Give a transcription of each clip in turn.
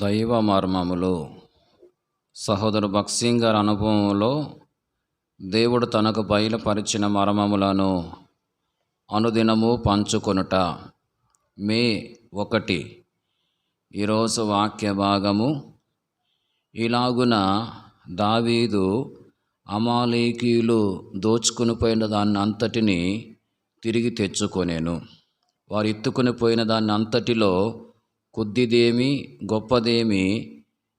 దైవ మర్మములు. సహోదరు భక్సింగ్ గారి అనుభవంలో దేవుడు తనకు బయలుపరిచిన మర్మములను అనుదినము పంచుకొనుట మే ఒకటి. ఈరోజు వాక్య భాగము. ఇలాగున దావీదు అమాలేకీయులు దోచుకుని పోయిన దాన్ని అంతటిని తిరిగి తెచ్చుకొనేను. వారు ఎత్తుకుని పోయిన దాన్ని అంతటిలో కొద్దిదేమి గొప్పదేమి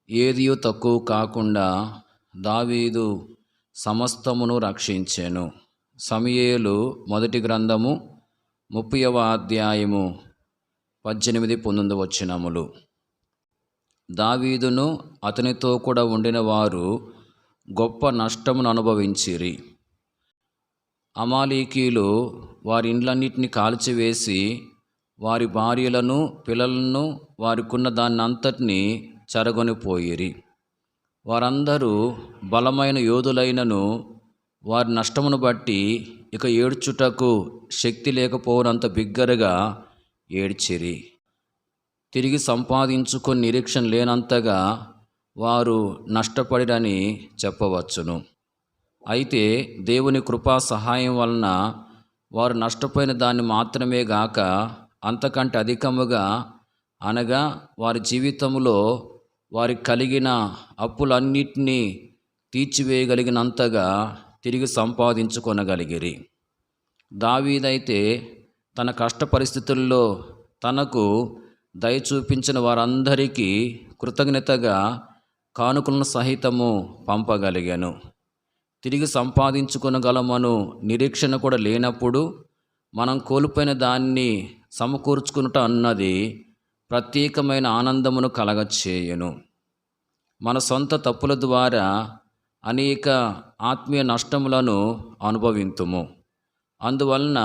ఏదియు తక్కువ కాకుండా దావీదు సమస్తమును రక్షించాను. సమయేలు మొదటి గ్రంథము ముప్పైవ అధ్యాయము పద్దెనిమిది పంతొమ్మిది వచ్చినములు దావీదును అతనితో కూడా ఉండిన వారు గొప్ప నష్టమును అనుభవించిరి. అమాలీకీలు వారి ఇండ్లన్నిటిని కాల్చివేసి వారి భార్యలను పిల్లలను వారికున్న దాన్ని అంతటిని చెరగొనిపోయిరి. వారందరూ బలమైన యోధులైనను వారి నష్టమును బట్టి ఇక ఏడ్చుటకు శక్తి లేకపోనంత బిగ్గరగా ఏడ్చిరి. తిరిగి సంపాదించుకొని నిరీక్షణ లేనంతగా వారు నష్టపడిరని చెప్పవచ్చును. అయితే దేవుని కృపా సహాయం వలన వారు నష్టపోయిన దాన్ని మాత్రమే గాక అంతకంటే అధికముగా అనగా వారి జీవితంలో వారికి కలిగిన అప్పులన్నిటినీ తీర్చివేయగలిగినంతగా తిరిగి సంపాదించుకొనగలిగిరి. దావీదైతే తన కష్ట పరిస్థితుల్లో తనకు దయ చూపించిన వారందరికీ కృతజ్ఞతగా కానుకలను సహితము పంపగలిగాను. తిరిగి సంపాదించుకునగలమను నిరీక్షణ కూడా లేనప్పుడు మనం కోల్పోయిన దాన్ని సమకూర్చుకునుట అన్నది ప్రత్యేకమైన ఆనందమును కలగచేయను. మన సొంత తప్పుల ద్వారా అనేక ఆత్మీయ నష్టములను అనుభవింతుము. అందువలన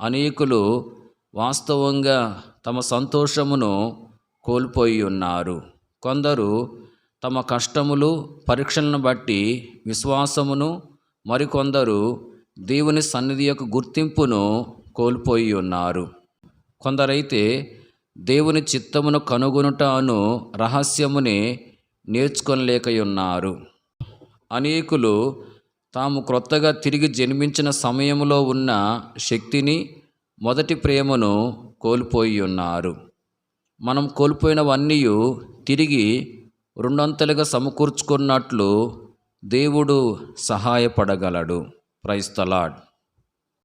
అనేకులు వాస్తవంగా తమ సంతోషమును కోల్పోయి ఉన్నారు కొందరు తమ కష్టములు పరీక్షలను బట్టి విశ్వాసమును మరికొందరు దేవుని సన్నిధి యొక్క గుర్తింపును కోల్పోయి ఉన్నారు కొందరైతే దేవుని చిత్తమును కనుగొనుట అను రహస్యముని నేర్చుకొనలేకయున్నారు. అనేకులు తాము క్రొత్తగా తిరిగి జన్మించిన సమయంలో ఉన్న శక్తిని మొదటి ప్రేమను కోల్పోయి ఉన్నారు మనం కోల్పోయినవన్నీ తిరిగి రెండొంతలుగా సమకూర్చుకున్నట్లు దేవుడు సహాయపడగలడు. ప్రైస్తలాడ్